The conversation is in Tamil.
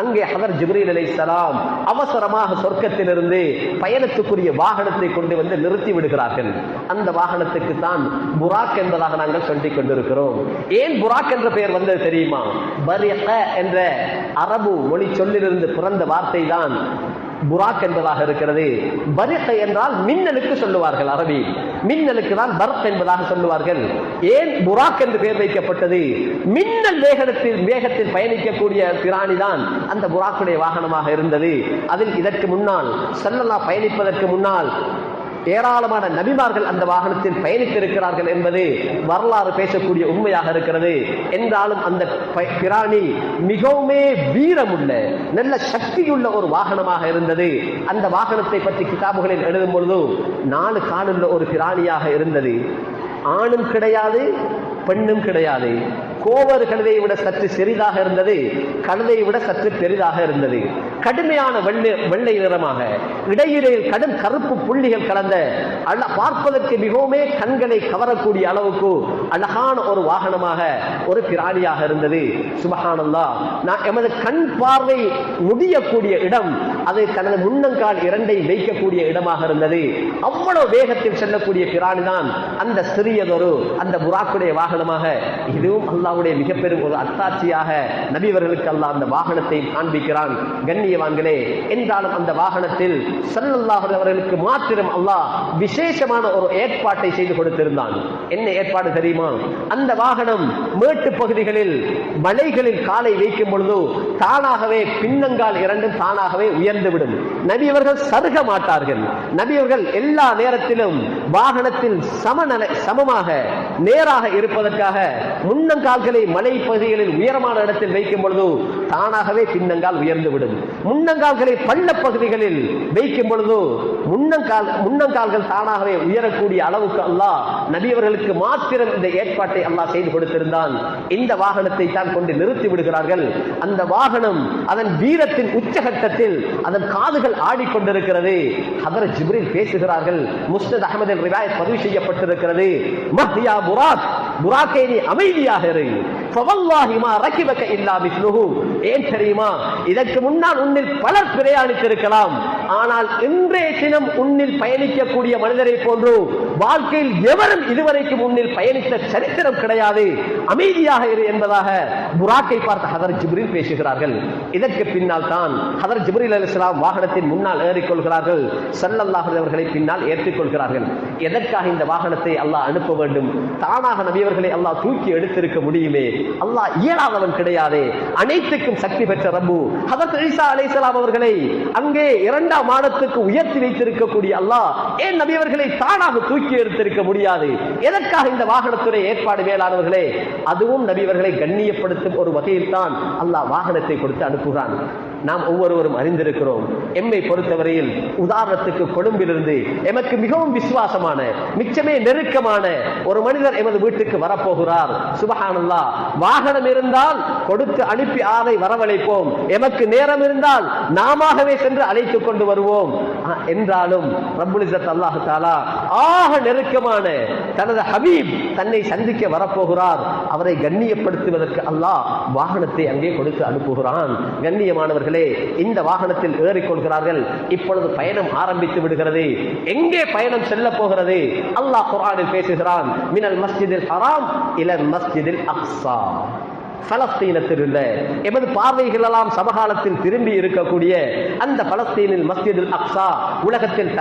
அங்கே ஹதர் ஜிப்ரீல் அலைஹிஸ்ஸலாம் அவசரமாக சொர்க்கத்திலிருந்து பயணத்துக்குரிய வாகனத்தை கொண்டு வந்து நிறுத்தி விடுகிறார்கள். அந்த வாகனத்துக்கு தான் புராக் என்பதாக நாங்கள் சொல்லிக் கொண்டிருக்கிறோம். ஏன் புராக் என்ற பெயர் வந்தது தெரியுமா? பரியக என்ற அரபு மொழி சொல்லிலிருந்து பிறந்த வார்த்தை தான் புராக் என்பதாக இருக்கிறது. பரிக் என்றால் மின்னலுக்கு சொல்லுவார்கள் அரபி. மின்னலுக்கு தான் பர்க் என்பதாக சொல்லுவார்கள். ஏன் புராக் என்று பெயர் வைக்கப்பட்டது? மின்னல் வேகத்தில் வேகத்தில் பயணிக்கக்கூடிய பிராணி தான் அந்த புராக்குடைய வாகனமாக இருந்தது. அதில் இதற்கு முன்னால் செல்லல்லா பயணிப்பதற்கு முன்னால் ஏராளமான நபிமார்கள் அந்த வாகனத்தில் பயணித்திருக்கிறார்கள் என்பது வரலாறு பேசக்கூடிய உண்மையாக இருக்கிறது. என்றாலும் அந்த பிராணி மிகவுமே வீரமுள்ள நல்ல சக்தியுள்ள ஒரு வாகனமாக இருந்தது. அந்த வாகனத்தை பற்றி கிதாபுகளில் எழுதும் பொழுது நாலு காலுள்ள ஒரு பிராணியாக இருந்தது. ஆணும் கிடையாது பெண்ணும் கிடையாது. கோவர் கழுதையை விட சற்று சிறிதாக இருந்தது கழுதையை விட சற்று பெரிதாக இருந்தது. கடுமையான வெள்ளை வெள்ளை நிறமாக இடையிலே கடும் கருப்பு புள்ளிகள் கலந்த அழ பார்ப்பதற்கு மிகவுமே கண்களை கவரக்கூடிய அளவுக்கு அழகான ஒரு வாகனமாக ஒரு பிராணியாக இருந்தது. சுபகானந்தா நான் எமது கண் பார்வை முடியக்கூடிய இடம் அது தனது முன்னங்கால் இரண்டை வைக்கக்கூடிய இடமாக இருந்தது. அவ்வளவு வேகத்தில் செல்லக்கூடிய பிராணி தான் அந்த சிறியதொரு அந்த புறாக்குடைய வாகனமாக. இதுவும் அல்லா அல்லாவுடைய மிகப்பெரும் ஒரு அத்தாட்சியாக நபிவர்களுக்கு அல்லா அந்த வாகனத்தை காண்பிக்கிறான். கண்ணியவான்களே என்றாலும் அந்த வாகனத்தில் ஸல்லல்லாஹு அவர்களுக்கு மாத்திரம் அல்லாஹ் விசேஷமான ஒரு ஏற்பாட்டை செய்து கொடுத்திருந்தான். என்ன ஏற்பாடு தெரியுமா? அந்த வாகனம் மேட்டு பகுதிகளில் மலைகளில் காலை வைக்கும் பொழுது தானாகவே பின்னங்கால் இரண்டும் தானாகவே உயர்ந்துவிடும். நபியவர்கள் சருக மாட்டார்கள். நபியவர்கள் எல்லா நேரத்திலும் வாகனத்தில் சமநல சமமாக நேராக இருப்பதற்காக முன்னங்கால்களை மலை பகுதிகளில் உயரமான இடத்தில் வைக்கும் பொழுது தானாகவே பின்னங்கால் உயர்ந்து விடும். முன்னங்கால்களை பள்ள பகுதிகளில் வைக்கும் பொழுது முன்னங்கால் முன்னங்கால்கள் தானாகவே உயரக்கூடிய அளவுக்கு அல்லாஹ் நபியவர்களுக்கு மாத்திரம் இந்த ஏற்பாட்டை அல்லாஹ் செய்து கொடுத்திருந்தான். இந்த வாகனத்தை தான் கொண்டு நிறுத்தி விடுகிறார்கள். அந்த வாகனம் அதன் வீரத்தின் உச்சகட்டத்தில் அதன் காதுகள் ஆடிக்கொண்டிருக்கிறது. ஹதர ஜிப்ரில் பேசுகிறார்கள். முஸ்தத் அகமது ரிவாயத் பதிவு செய்யப்பட்டிருக்கிறது. மஹ்யா புராத் புராக்கே நீ அமைதியாக இரு. ஃபவல்லாஹிமா ரகிபக இல்லா மிஸ்லுஹு. ஏன் தெரியுமா? இதற்கு முன்னால் உன்னில் பலர் பிரயாணித்திருக்கலாம் ஆனால் இன்றைய தினம் உன்னில் பயணிக்கக்கூடிய மனிதரை போன்று வாழ்க்கையில் எவரும் இதுவரைக்கும் உன்னில் பயணித்த சரித்திரம் கிடையாது. அமைதியாக இரு என்பதாக புராக்கை பார்த்த ஹதர் ஜிப்ரில் பேசுகிறார்கள். இதற்கு பின்னால் தான் ஹதர் ஜிப்ரில் அலிஸ்லாம் வாகனத்தின் முன்னால் ஏறிக்கொள்கிறார்கள். ஸல்லல்லாஹு அவர்களை பின்னால் ஏற்றிக்கொள்கிறார்கள். எதற்காக இந்த வாகனத்தை அல்லாஹ் அனுப்ப வேண்டும்? தானாக நபியவர்களை அல்லாஹ் தூக்கி எடுத்திருக்க முடியுமே? அல்லாஹ் இயலாதவன் கிடையாது. அனைத்துக்கும் சக்தி பெற்ற ரப்பு. ஹதரத் ஈசா அலைஹிஸ்ஸலாம் அவர்களை அங்கே இரண்டாம் மாடத்துக்கு உயர்த்தி வைத்திருக்கக்கூடிய அல்லாஹ் ஏன் நபியவர்களை தானாக தூக்கி எடுத்திருக்க முடியாது. எதற்காக இந்த வாகனத்துறை ஏற்பாடு மேலானவர்களே? அதுவும் நபியவர்களை கண்ணியப்படுத்தும் ஒரு வகையில் தான் அல்லாஹ் வாகனத்தை கொடுத்து அனுப்புகிறான். நாம் ஒவ்வொருவரும் அறிந்திருக்கிறோம். எம்மை பொறுத்தவரையில் உதாரணத்துக்கு கொழும்பிலிருந்து எமக்கு மிகவும் விசுவாசமான மிச்சமே நெருக்கமான ஒரு மனிதர் எமது வீட்டுக்கு வரப்போகிறார். சுபஹானல்லா. வாகனம் இருந்தால் கொடுத்து அனுப்பி ஆதை வரவழைப்போம். எமக்கு நேரம் இருந்தால் நாமவே சென்று அழைத்துக் கொண்டு வருவோம். என்றாலும் ரப்புல் அல்லாஹு தாலா ஆக நெருக்கமான தனது ஹபீப் தன்னை சந்திக்க வரப்போகிறார். அவரை கண்ணியப்படுத்துவதற்கு அல்லாஹ் வாகனத்தை அங்கே கொடுத்து அனுப்புகிறான். கண்ணியமானவர்கள் இந்த வாகனத்தில் ஏறிக்கொள்கிறார்கள் இப்பொழுது பயணம் ஆரம்பித்து விடுகிறது. எங்கே பயணம் செல்ல போகிறது? அல்லாஹ் குரானில் பேசுகிறான் மினல் மஸ்ஜிதில் ஹராம் இலல் மஸ்ஜிதில் அக்ஸா. பலஸ்தீனத்தில் உள்ள எமது பார்வைகளெல்லாம் சமகாலத்தில் திரும்பி இருக்கக்கூடிய அந்த பலஸ்தீனில் மஸ்ஜிதுல் அக்ஸா உலகத்தில்